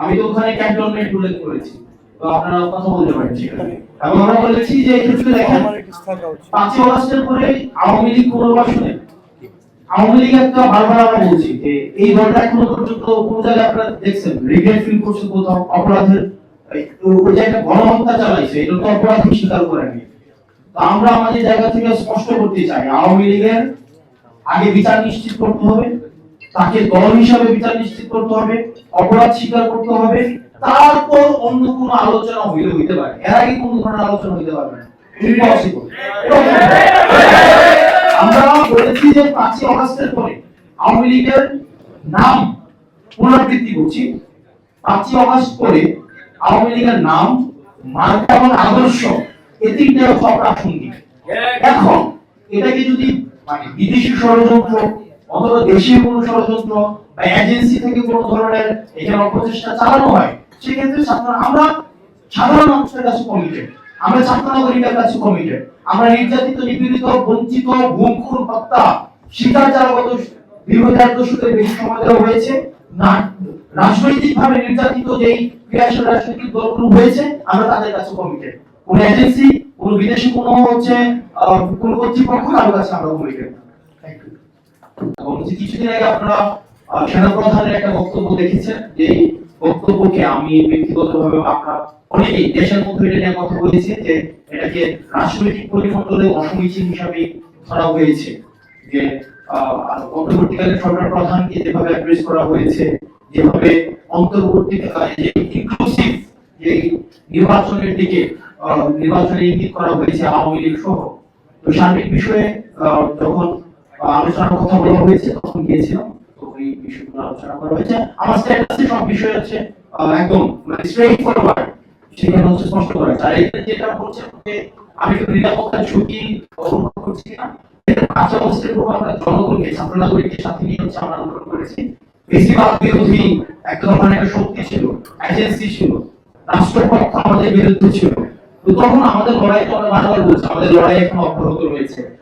আমি তো ওখানে ক্যান্টনমেন্ট উল্লেখ করেছি তো আপনারা কথা বলতে পারেন সেখানে। এবং আমরা বলেছি যে এক্ষেত্রে দেখেন পাঁচই অগস্টের পরে আওয়ামী লীগ পুনর্বাসনে। আওয়ামী লীগ একটা বারবার আমরা বলছি যে এই দলটা এখনও পর্যন্ত কোন জায়গায় আপনারা দেখছেন রিগ্রেট ফিল করছে কোথাও অপরাধের ওই যে একটা গণহত্যা চালাইছে এটা তো অপরাধ স্বীকার করেনি তো আমরা আমাদের জায়গা থেকে স্পষ্ট করতে চাই আওয়ামী লীগের আগে বিচার নিশ্চিত করতে হবে। তাকে দল হিসাবে বিচার নিশ্চিত করতে হবে, অপরাধ স্বীকার করতে হবে, তারপর অন্য কোনো আলোচনা হইলে হইতে পারে। এর আগে কোনো ধরনের আলোচনা হইতে পারবে না। আমরা বলেছি যে পাঁচই অগস্টের পরে আওয়ামী লীগের নাম পুনরাবৃত্তি করছি। পাঁচই অগস্ট পরে আওয়ামী লীগের নাম, মার্কা এবং আদর্শ এই তিনটে অপ্রাসঙ্গিক এখন এটাকে যদি মানে বিদেশি ষড়যন্ত্র অথবা দেশীয় কোনো ষড়যন্ত্র বা এজেন্সি থেকে কোনো ধরনের এখানে অপচেষ্টা চালানো হয়, সেক্ষেত্রে ছাত্র আমরা সাধারণ মানুষের কাছে কমিটেড আমরা ছাত্র নাগরিকের কাছে কমিটেড আমরা নির্যাতিত, নিপীড়িত, বঞ্চিত গুম খুন হত্যা শিকার যারা গত দীর্ঘ চার দশকের বেশি সময় হয়েছে। না রাজনৈতিক ভাবে নির্যাতিত যেই ক্রিয়াশীল রাজনৈতিক দলগুলো হয়েছে, আমরা তাদের কাছে কমিটেড কোন এজেন্সি কোন বিদেশি, কোন হচ্ছে কোন কর্তৃপক্ষ তাদের কাছে আমরা কমিটেড থ্যাংক ইউ এবং কিছুদিন আগে আপনারা একটা বক্তব্য দেখেছেন, যে বক্তব্যকে আমি ব্যক্তিগতভাবে অনেকেই দেশের মধ্যে এটা নিয়ে কথা বলেছি যে এটাকে রাজনৈতিক পরিমণ্ডলে অসমীচীন হিসাবে ধরা হয়েছে। যে সরকার প্রধানকে যেভাবে অ্যাড্রেস করা হয়েছে, যেভাবে যে ইনক্লুসিভ যে নির্বাচনের দিকে নির্বাচনে ইঙ্গিত করা হয়েছে আওয়ামী লীগ সহ। তো সার্বিক বিষয়ে যখন গিয়েছিলাম আলোচনা করা হয়েছে। হচ্ছে একদম মানে একটু শক্তি ছিল রাষ্ট্রপক্ষ আমাদের বিরুদ্ধে ছিল। তো তখন আমাদের লড়াই তো আমাদের লড়াই এখন অব্যাহত রয়েছে।